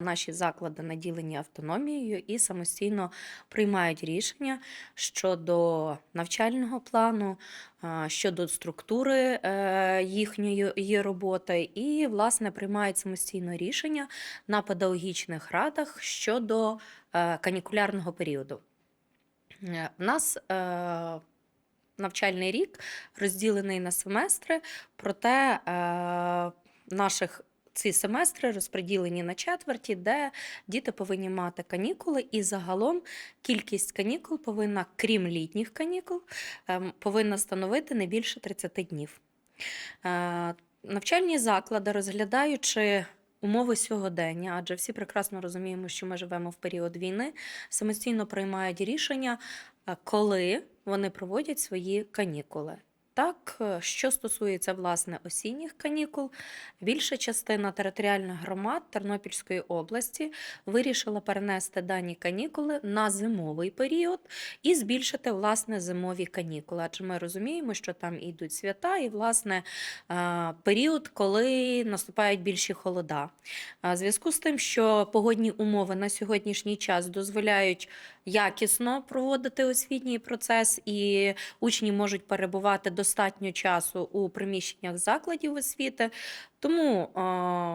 Наші заклади наділені автономією і самостійно приймають рішення щодо навчального плану, щодо структури е, їхньої роботи, і, власне, приймають самостійно рішення на педагогічних радах щодо е, канікулярного періоду. Е, В нас е, навчальний рік розділений на семестри, проте е, наших ці семестри розподілені на четверті, де діти повинні мати канікули, і загалом кількість канікул повинна, крім літніх канікул, ем, повинна становити не більше 30 днів. Е, Навчальні заклади, розглядаючи умови сьогодення, адже всі прекрасно розуміємо, що ми живемо в період війни, самостійно приймають рішення, е, коли вони проводять свої канікули. Так, е, що стосується власне осінніх канікул, більша частина територіальних громад Тернопільської області вирішила перенести дані канікули на зимовий період і збільшити власне зимові канікули. Адже ми розуміємо, що там йдуть свята, і власне е, період, коли наступають більші холода. В зв'язку з тим, що погодні умови на сьогоднішній час дозволяють якісно проводити освітній процес, і учні можуть перебувати достатньо часу у приміщеннях закладів освіти. Тому е,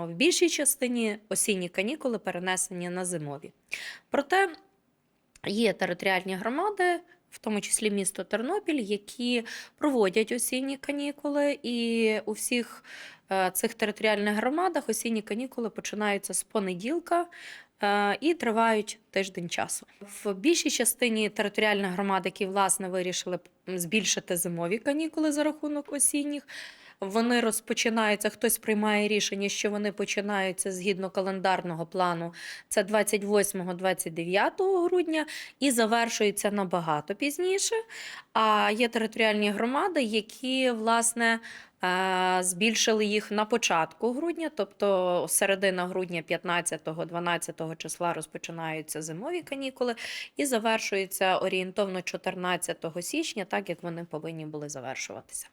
в більшій частині осінні канікули перенесені на зимові. Проте є територіальні громади. В тому числі місто Тернопіль, які проводять осінні канікули, і у всіх е, цих територіальних громадах осінні канікули починаються з понеділка е, і тривають тиждень часу. В більшій частині територіальних громад, які власне вирішили збільшити зимові канікули за рахунок осінніх. Вони розпочинаються, хтось приймає рішення, що вони починаються згідно календарного плану. Це 28-29 грудня і завершуються набагато пізніше. А є територіальні громади, які власне е, збільшили їх на початку грудня, тобто середина грудня, 15-12 числа розпочинаються зимові канікули і завершуються орієнтовно 14 січня, так як вони повинні були завершуватися.